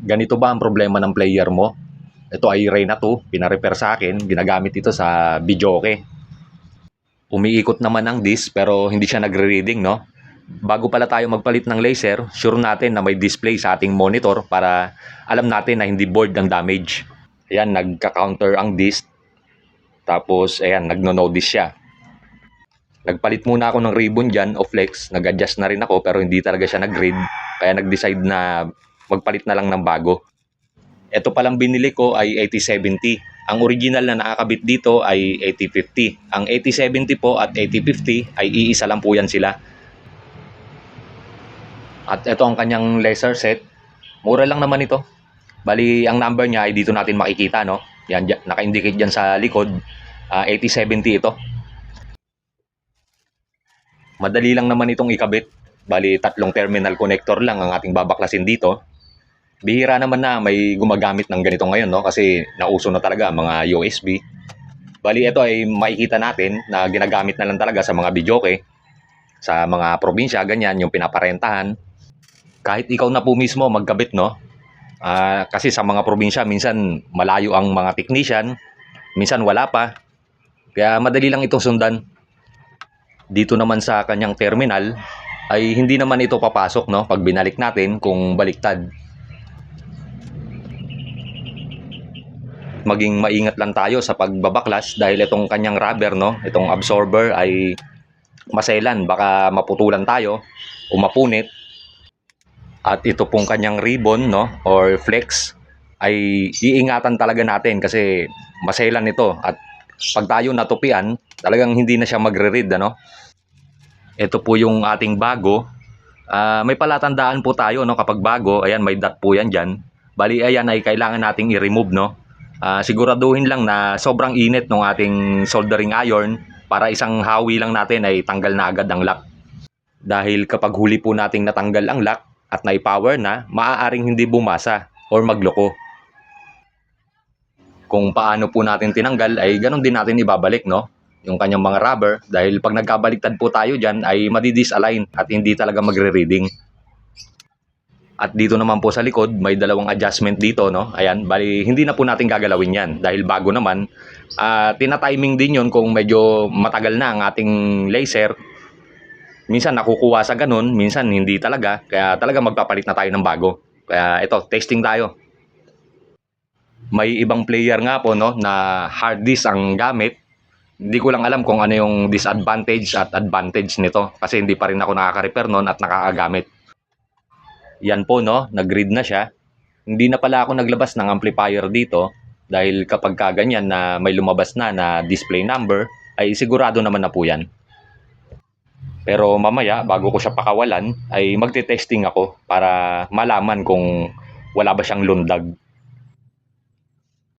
Ganito ba ang problema ng player mo? Ito ay Reyna 2, pinarepair sa akin, ginagamit ito sa videoke. Umiikot naman ang disc pero hindi siya nagre-reading, no? Bago pala tayo magpalit ng laser, sure natin na may display sa ating monitor para alam natin na hindi board ang damage. Ayan, nagka-counter ang disc. Tapos, ayan, nagno-notice siya. Nagpalit muna ako ng ribbon dyan o flex. Nag-adjust na rin ako pero hindi talaga siya nag-read. Kaya nag-decide na magpalit na lang ng bago. Ito palang binili ko ay 8070. Ang original na nakakabit dito ay 8050. Ang 8070 po at 8050 ay iisa lang po yan sila. At ito ang kanyang laser set. Mura lang naman ito. Bali, ang number niya ay dito natin makikita, no? Yan, naka-indicate dyan sa likod. Ah, 8070 ito. Madali lang naman itong ikabit. Bali, tatlong terminal connector lang ang ating babaklasin dito. Bihira naman na may gumagamit ng ganito ngayon, no? Kasi nauso na talaga mga USB. Bali, ito ay makikita natin na ginagamit na lang talaga sa mga videoke, sa mga probinsya, ganyan, yung pinaparentahan. Kahit ikaw na po mismo magkabit, no? Ah, kasi sa mga probinsya, minsan malayo ang mga technician, minsan wala pa. Kaya madali lang itong sundan. Dito naman sa kanyang terminal, ay hindi naman ito papasok, no? Pag binalik natin kung baliktad. Maging maingat lang tayo sa pagbabaklas dahil itong kanyang rubber no, itong absorber ay maselan, baka maputulan tayo o mapunit. At ito pong kanyang ribbon no or flex ay iingatan talaga natin kasi maselan ito at pag tayo natupian, talagang hindi na siya magre-read ano. Ito po yung ating bago. Ah, may palatandaan po tayo no kapag bago, ayan may dot po yan diyan. Bali ayan ay kailangan nating i-remove no. Ah, siguraduhin lang na sobrang init ng ating soldering iron para isang hawi lang natin ay tanggal na agad ang lock. Dahil kapag huli po nating natanggal ang lock at nai-power na, maaaring hindi bumasa or magloko. Kung paano po natin tinanggal ay ganun din natin ibabalik no yung kanyang mga rubber dahil pag nagkabaliktad po tayo dyan ay madidisalign at hindi talaga magre-reading. At dito naman po sa likod, may dalawang adjustment dito, no? Ayan, bali, hindi na po natin gagalawin yan. Dahil bago naman, ah tina-timing din yon kung medyo matagal na ang ating laser. Minsan nakukuha sa ganun, minsan hindi talaga. Kaya talaga magpapalit na tayo ng bago. Kaya ito, testing tayo. May ibang player nga po, no, na hard disk ang gamit. Hindi ko lang alam kung ano yung disadvantage at advantage nito. Kasi hindi pa rin ako nakaka-repair nun at nakakagamit. Yan po no, nag-read na siya. Hindi na pala ako naglabas ng amplifier dito dahil kapag ka ganyan na may lumabas na na display number ay sigurado naman na po yan. Pero mamaya bago ko siya pakawalan ay magte-testing ako para malaman kung wala ba siyang lundag.